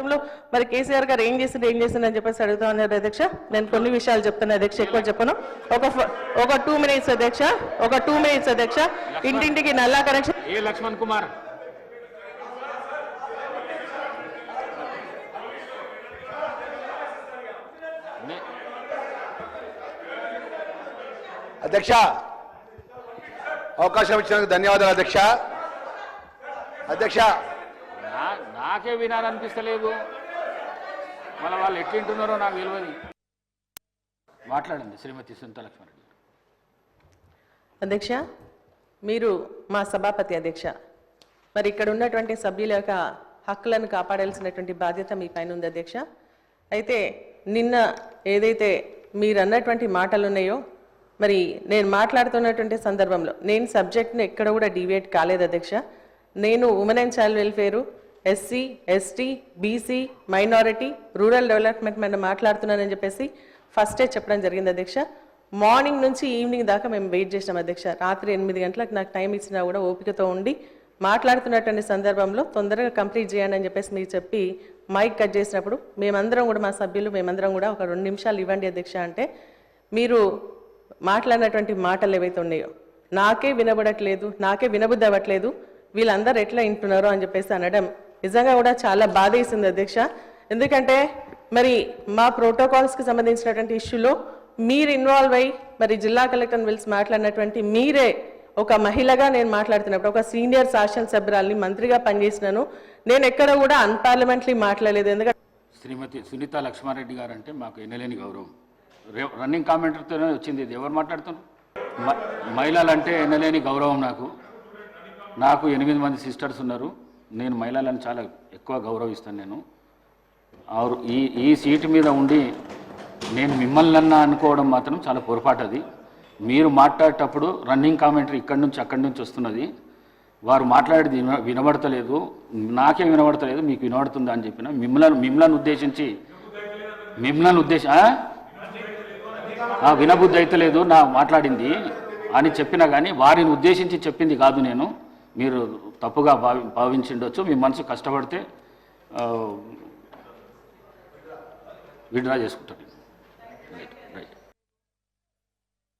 గతంలో మరి కేసీఆర్ గారు ఏం చేసిండు ఏం చేసిండు అని చెప్పేసి అడుగుతా ఉన్నారు అధ్యక్ష. నేను కొన్ని విషయాలు చెప్తాను అధ్యక్ష ఎక్కువ చెప్పను. ఒక ఒక టూ మినిట్స్ అధ్యక్ష ఒక టూ మినిట్స్ అధ్యక్ష. ఇంటింటికి నల్లా కనెక్షన్. ఏ లక్ష్మణ్ కుమార్? నే- అధ్యక్ష అవకాశం ఇచ్చినందుకు ధన్యవాదాలు అధ్యక్ష. అధ్యక్ష నాకే వినాలనిపిస్తలేదు. మళ్ళీ వాళ్ళు ఎట్లుంటున్నారో నాకు తెలియదు మాట్లాడండి శ్రీమతి సునీత అధ్యక్ష మీరు మా సభాపతి అధ్యక్ష. మరి ఇక్కడ ఉన్నటువంటి సభ్యుల యొక్క హక్కులను కాపాడాల్సినటువంటి బాధ్యత మీ పైన ఉంది అధ్యక్ష. అయితే నిన్న ఏదైతే మీరు అన్నటువంటి మాటలు ఉన్నాయో మరి నేను మాట్లాడుతున్నటువంటి సందర్భంలో నేను సబ్జెక్ట్ని ఎక్కడ కూడా డివేట్ కాలేదు అధ్యక్ష. నేను women and child welfare SC ST BC minority rural development మీద మాట్లాడుతున్నానని చెప్పేసి ఫస్టే చెప్పడం జరిగింది అధ్యక్ష. మార్నింగ్ నుంచి ఈవినింగ్ దాకా మేము వెయిట్ చేసినాం అధ్యక్ష. రాత్రి ఎనిమిది గంటలకు నాకు టైం ఇచ్చినా కూడా ఓపికతో ఉండి మాట్లాడుతున్నటువంటి సందర్భంలో తొందరగా కంప్లీట్ చేయండి అని చెప్పేసి మీరు చెప్పి మైక్ కట్ చేసినప్పుడు మేమందరం కూడా మా సభ్యులు మేమందరం కూడా ఒక రెండు నిమిషాలు ఇవ్వండి అధ్యక్ష అంటే మీరు మాట్లాడినటువంటి మాటలు ఏవైతే ఉన్నాయో నాకే వినబడట్లేదు నాకే వినబుద్ధి అవ్వట్లేదు వీళ్ళందరూ ఎట్లా వింటున్నారో అని చెప్పేసి అనడం నిజంగా కూడా చాలా బాధ వేసింది అధ్యక్ష. ఎందుకంటే మరి మా ప్రోటోకాల్స్కి సంబంధించినటువంటి ఇష్యూలో మీరు ఇన్వాల్వ్ అయ్యి మరి జిల్లా కలెక్టర్ని పిలిచి మాట్లాడినటువంటి మీరే ఒక మహిళగా నేను మాట్లాడుతున్నప్పుడు ఒక సీనియర్ శాసనసభ్యురాల్ని మంత్రిగా పనిచేసినాను నేను ఎక్కడ కూడా అన్పార్లమెంట్లీ మాట్లాడలేదు. ఎందుకంటే శ్రీమతి సునీత లక్ష్మారెడ్డి గారు అంటే మాకు ఎనలేని గౌరవం. రన్నింగ్ కామెంటర్తోనే వచ్చింది. ఇది ఎవరు మాట్లాడుతున్నారు? మ- మహిళలంటే ఎన్నలేని గౌరవం నాకు. నాకు ఎనిమిది మంది సిస్టర్స్ ఉన్నారు. నేను మహిళలను చాలా ఎక్కువ గౌరవిస్తాను నేను. ఆరు ఈ ఈ సీటు మీద ఉండి నేను మిమ్మల్ని అన్నా అనుకోవడం మాత్రం చాలా పొరపాటు అది మీరు మాట్లాడేటప్పుడు రన్నింగ్ కామెంటరీ ఇక్కడి నుంచి అక్కడి నుంచి వస్తున్నది. వారు మాట్లాడేది విన వినబడతలేదు. నాకే వినబడతలేదు మీకు వినబడుతుందా అని చెప్పిన. మిమ్మల్ని మిమ్మల్ని ఉద్దేశించి మిమ్మల్ని ఉద్దేశ ఆ? వినబుద్ధి అయితే లేదు నా మాట్లాడింది. అని చెప్పినా కానీ వారిని ఉద్దేశించి చెప్పింది కాదు నేను. మీరు తప్పుగా భావి భావించిండొచ్చు మీ మనసు కష్టపడితే విడ్రా చేసుకుంటాను